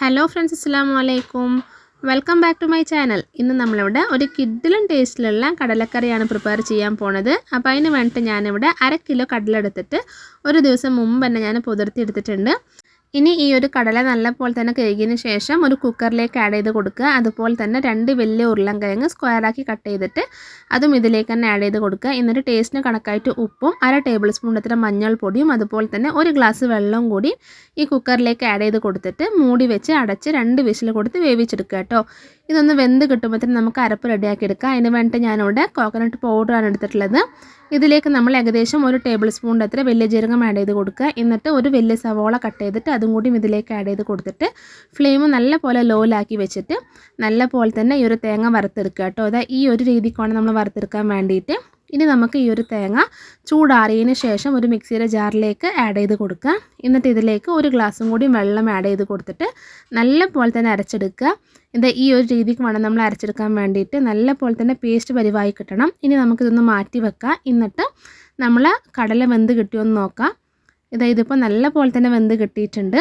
Hello friends അസ്സാം വലൈക്കും welcome back to my channel ഇന്ന് നമ്മളിവിടെ ഒരു കിഡിലും ടേസ്റ്റിലുള്ള കടലക്കറിയാണ് പ്രിപ്പയർ ചെയ്യാൻ പോണത്. അപ്പോൾ അതിന് വേണ്ടിയിട്ട് ഞാനിവിടെ അര കിലോ കടല എടുത്തിട്ട് ഒരു ദിവസം മുമ്പ് തന്നെ ഞാൻ പുതിർത്തി എടുത്തിട്ടുണ്ട്. ഇനി ഈ ഒരു കടല നല്ലപോലെ തന്നെ കഴുകിയതിന് ശേഷം ഒരു കുക്കറിലേക്ക് ആഡ് ചെയ്ത് കൊടുക്കുക. അതുപോലെ തന്നെ രണ്ട് വലിയ ഉരുളൻകിഴങ്ങ് സ്ക്വയറാക്കി കട്ട് ചെയ്തിട്ട് അതും ഇതിലേക്ക് തന്നെ ആഡ് ചെയ്ത് കൊടുക്കുക. എന്നിട്ട് ടേസ്റ്റിന് കണക്കായിട്ട് ഉപ്പും അര ടേബിൾ സ്പൂൺ എത്ര മഞ്ഞൾപ്പൊടിയും അതുപോലെ തന്നെ ഒരു ഗ്ലാസ് വെള്ളവും കൂടി ഈ കുക്കറിലേക്ക് ആഡ് ചെയ്ത് കൊടുത്തിട്ട് മൂടി വെച്ച് അടച്ച് രണ്ട് വിസിൽ കൊടുത്ത് വേവിച്ചെടുക്കുക കേട്ടോ. ഇതൊന്ന് വെന്ത് കിട്ടുമ്പോഴത്തേനും നമുക്ക് അരപ്പ് റെഡിയാക്കി എടുക്കാം. അതിന് വേണ്ടിയിട്ട് ഞാനിവിടെ കോക്കനട്ട് പൗഡറാണ് എടുത്തിട്ടുള്ളത്. ഇതിലേക്ക് നമ്മൾ ഏകദേശം ഒരു ടേബിൾ സ്പൂണിന്റെ അത്ര വലിയ ജീരകം ആഡ് ചെയ്ത് കൊടുക്കുക. എന്നിട്ട് ഒരു വലിയ സവോള കട്ട് ചെയ്തിട്ട് അതും കൂടി ഇതിലേക്ക് ആഡ് ചെയ്ത് കൊടുത്തിട്ട് ഫ്ലെയിം നല്ല പോലെ ലോയിലാക്കി വെച്ചിട്ട് നല്ല പോലെ തന്നെ ഈ ഒരു തേങ്ങ വറുത്തെടുക്കുക കേട്ടോ. അതായത് ഈ ഒരു രീതിക്കാണ് നമ്മൾ വറുത്തെടുക്കാൻ വേണ്ടിയിട്ട് ഇനി നമുക്ക് ഈ ഒരു തേങ്ങ ചൂടാറിയതിന് ശേഷം ഒരു മിക്സിയുടെ ജാറിലേക്ക് ആഡ് ചെയ്ത് കൊടുക്കുക. എന്നിട്ട് ഇതിലേക്ക് ഒരു ഗ്ലാസ്സും കൂടി വെള്ളം ആഡ് ചെയ്ത് കൊടുത്തിട്ട് നല്ല പോലെ തന്നെ അരച്ചെടുക്കുക. എന്താ ഈ ഒരു രീതിക്ക് വേണം നമ്മൾ അരച്ചെടുക്കാൻ വേണ്ടിയിട്ട് നല്ല പോലെ തന്നെ പേസ്റ്റ് പരിവായി കിട്ടണം. ഇനി നമുക്കിതൊന്ന് മാറ്റി വെക്കാം. എന്നിട്ട് നമ്മൾ കടല വെന്ത് കിട്ടിയോന്ന് നോക്കാം. ഇതാ ഇതിപ്പോൾ നല്ല പോലെ തന്നെ വെന്ത് കിട്ടിയിട്ടുണ്ട്.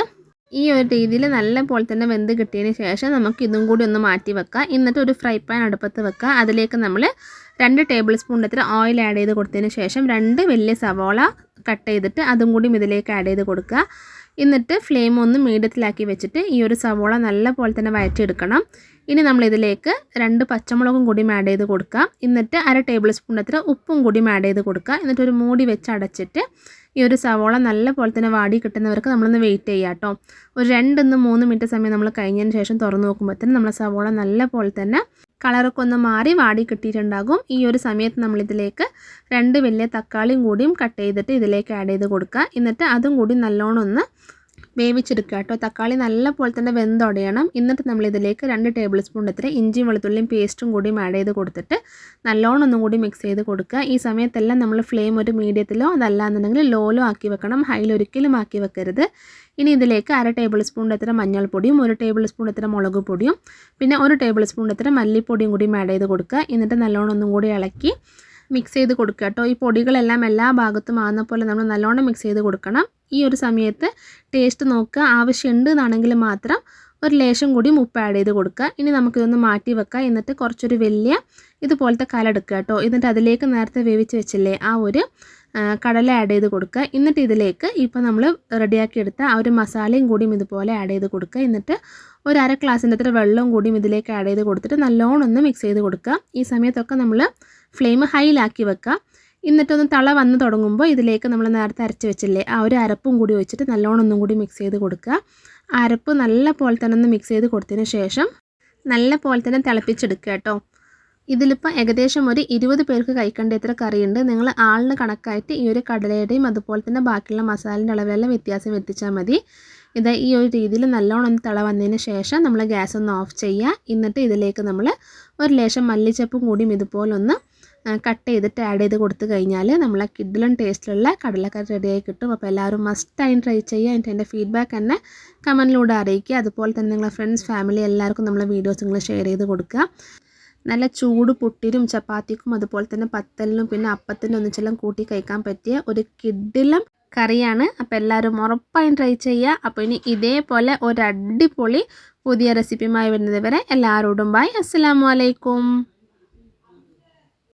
ഈ ഒരു രീതിയിൽ നല്ല പോലെ തന്നെ വെന്ത് കിട്ടിയതിന് ശേഷം നമുക്ക് ഇതും കൂടി ഒന്ന് മാറ്റി വെക്കാം. എന്നിട്ട് ഒരു ഫ്രൈ പാൻ അടുപ്പത്ത് വെക്കുക അതിലേക്ക് നമ്മൾ രണ്ട് ടേബിൾ സ്പൂണിന്റെ അത്ര ഓയിൽ ആഡ് ചെയ്ത് കൊടുത്തതിന് ശേഷം രണ്ട് വലിയ സവോള കട്ട് ചെയ്തിട്ട് അതും കൂടി ഇതിലേക്ക് ആഡ് ചെയ്ത് കൊടുക്കുക. എന്നിട്ട് ഫ്ലെയിം ഒന്ന് മീഡിയത്തിലാക്കി വെച്ചിട്ട് ഈ ഒരു സവോള നല്ല പോലെ തന്നെ വഴറ്റിയെടുക്കണം. ഇനി നമ്മൾ ഇതിലേക്ക് രണ്ട് പച്ചമുളകും കൂടി ആഡ് ചെയ്ത് കൊടുക്കാം. എന്നിട്ട് അര ടേബിൾ സ്പൂൺ അത്ര ഉപ്പും കൂടി ആഡ് ചെയ്ത് കൊടുക്കുക. എന്നിട്ട് ഒരു മൂടി വെച്ച് അടച്ചിട്ട് ഈ ഒരു സവോള നല്ല പോലെ തന്നെ വാടി കിട്ടുന്നവർക്ക് നമ്മളൊന്ന് വെയിറ്റ് ചെയ്യുക കേട്ടോ ഒരു രണ്ടിന്ന് മൂന്ന് മിനിറ്റ് സമയം നമ്മൾ കഴിഞ്ഞതിന് ശേഷം തുറന്ന് നോക്കുമ്പോഴത്തേനും നമ്മളെ സവോള നല്ല പോലെ തന്നെ കളറൊക്കെ ഒന്ന് മാറി വാടി കിട്ടിയിട്ടുണ്ടാകും. ഈ ഒരു സമയത്ത് നമ്മളിതിലേക്ക് രണ്ട് വലിയ തക്കാളിയും കൂടിയും കട്ട് ചെയ്തിട്ട് ഇതിലേക്ക് ആഡ് ചെയ്ത് കൊടുക്കുക. എന്നിട്ട് അതും കൂടി നല്ലോണം ഒന്ന് വേവിച്ചെടുക്കുക കേട്ടോ. തക്കാളി നല്ല പോലെ തന്നെ വെന്തൊടയണം. എന്നിട്ട് നമ്മൾ ഇതിലേക്ക് രണ്ട് ടേബിൾ സ്പൂൺ എത്ര ഇഞ്ചിയും വെളുത്തുള്ളിയും പേസ്റ്റും കൂടി ആഡ് ചെയ്ത് കൊടുത്തിട്ട് നല്ലോണം ഒന്നും കൂടി മിക്സ് ചെയ്ത് കൊടുക്കുക. ഈ സമയത്തെല്ലാം നമ്മൾ ഫ്ലെയിം ഒരു മീഡിയത്തിലോ അതല്ലാന്നുണ്ടെങ്കിൽ ലോലോ ആക്കി വെക്കണം. ഹൈയിൽ ഒരിക്കലും ആക്കി വെക്കരുത്. ഇനി ഇതിലേക്ക് അര ടേബിൾ സ്പൂൺ എത്ര മഞ്ഞൾപ്പൊടിയും ഒരു ടേബിൾ സ്പൂൺ എത്ര മുളക് പൊടിയും പിന്നെ ഒരു ടേബിൾ സ്പൂൺ എത്ര മല്ലിപ്പൊടിയും കൂടി ആഡ് ചെയ്ത് കൊടുക്കുക. എന്നിട്ട് നല്ലോണം ഒന്നും കൂടി ഇളക്കി മിക്സ് ചെയ്ത് കൊടുക്കുക കേട്ടോ. ഈ പൊടികളെല്ലാം എല്ലാ ഭാഗത്തും ആകുന്ന പോലെ നമ്മൾ നല്ലോണം മിക്സ് ചെയ്ത് കൊടുക്കണം. ഈ ഒരു സമയത്ത് ടേസ്റ്റ് നോക്കുക. ആവശ്യമുണ്ട് എന്നാണെങ്കിൽ മാത്രം ഒരു ലേശം കൂടി ഉപ്പ് ആഡ് ചെയ്ത് കൊടുക്കുക. ഇനി നമുക്കിതൊന്ന് മാറ്റി വെക്കുക എന്നിട്ട് കുറച്ചൊരു വലിയ ഇതുപോലത്തെ കലെടുക്കുക കേട്ടോ. എന്നിട്ട് അതിലേക്ക് നേരത്തെ വേവിച്ച് വെച്ചില്ലേ ആ ഒരു കടല ആഡ് ചെയ്ത് കൊടുക്കുക. എന്നിട്ട് ഇതിലേക്ക് ഇപ്പോൾ നമ്മൾ റെഡിയാക്കിയെടുത്ത ആ ഒരു മസാലയും കൂടിയും ഇതുപോലെ ആഡ് ചെയ്ത് കൊടുക്കുക. എന്നിട്ട് ഒരു അര ഗ്ലാസിന്റെ അത്ര വെള്ളവും കൂടിയും ഇതിലേക്ക് ആഡ് ചെയ്ത് കൊടുത്തിട്ട് നല്ലോണം ഒന്ന് മിക്സ് ചെയ്ത് കൊടുക്കുക. ഈ സമയത്തൊക്കെ നമ്മൾ ഫ്ലെയിം ഹൈയിലാക്കി വെക്കുക. എന്നിട്ടൊന്ന് തള വന്ന് തുടങ്ങുമ്പോൾ ഇതിലേക്ക് നമ്മൾ നേരത്തെ അരച്ച് വെച്ചില്ലേ ആ ഒരു അരപ്പും കൂടി ഒഴിച്ചിട്ട് നല്ലോണം ഒന്നും കൂടി മിക്സ് ചെയ്ത് കൊടുക്കുക. അരപ്പ് നല്ല പോലെ തന്നെ ഒന്ന് മിക്സ് ചെയ്ത് കൊടുത്തതിന് ശേഷം നല്ല പോലെ തന്നെ തിളപ്പിച്ചെടുക്കുക കേട്ടോ. ഇതിലിപ്പോൾ ഏകദേശം ഒരു ഇരുപത് പേർക്ക് കഴിക്കേണ്ട ഇത്ര കറിയുണ്ട്. നിങ്ങൾ ആളിന് കണക്കായിട്ട് ഈ ഒരു കടലയുടെയും അതുപോലെ തന്നെ ബാക്കിയുള്ള മസാലയുടെ അളവിലെല്ലാം വ്യത്യാസം എത്തിച്ചാൽ മതി. ഇത് ഈ ഒരു രീതിയിൽ നല്ലോണം ഒന്ന് തിള വന്നതിന് ശേഷം നമ്മൾ ഗ്യാസ് ഒന്ന് ഓഫ് ചെയ്യുക. എന്നിട്ട് ഇതിലേക്ക് നമ്മൾ ഒരു ലേശം മല്ലിച്ചപ്പും കൂടിയും ഇതുപോലൊന്ന് കട്ട് ചെയ്തിട്ട് ആഡ് ചെയ്ത് കൊടുത്തു കഴിഞ്ഞാൽ നമ്മളെ കിഡിലും ടേസ്റ്റിലുള്ള കടലക്കറി റെഡിയായി കിട്ടും. അപ്പോൾ എല്ലാവരും മസ്റ്റ് മസ്റ്റായും ട്രൈ ചെയ്യുക. എന്നിട്ട് എന്റെ ഫീഡ്ബാക്ക് തന്നെ കമന്റിലൂടെ അറിയിക്കുക. അതുപോലെ തന്നെ നിങ്ങളെ ഫ്രണ്ട്സ് ഫാമിലി എല്ലാവർക്കും നമ്മളെ വീഡിയോസ് നിങ്ങൾ ഷെയർ ചെയ്ത് കൊടുക്കുക. നല്ല ചൂട് പുട്ടിനും ചപ്പാത്തിക്കും അതുപോലെ തന്നെ പത്തലിനും പിന്നെ അപ്പത്തിനും ഒന്നിച്ചെല്ലാം കൂട്ടി കഴിക്കാൻ പറ്റിയ ഒരു കിഡിലും കറിയാണ്. അപ്പോൾ എല്ലാവരും ഉറപ്പായും ട്രൈ ചെയ്യുക. അപ്പോൾ ഇനി ഇതേപോലെ ഒരു അടിപൊളി പുതിയ റെസിപ്പിയുമായി വരുന്നത് വരെ എല്ലാവരോടും ബൈ അസ്സാം വലൈക്കും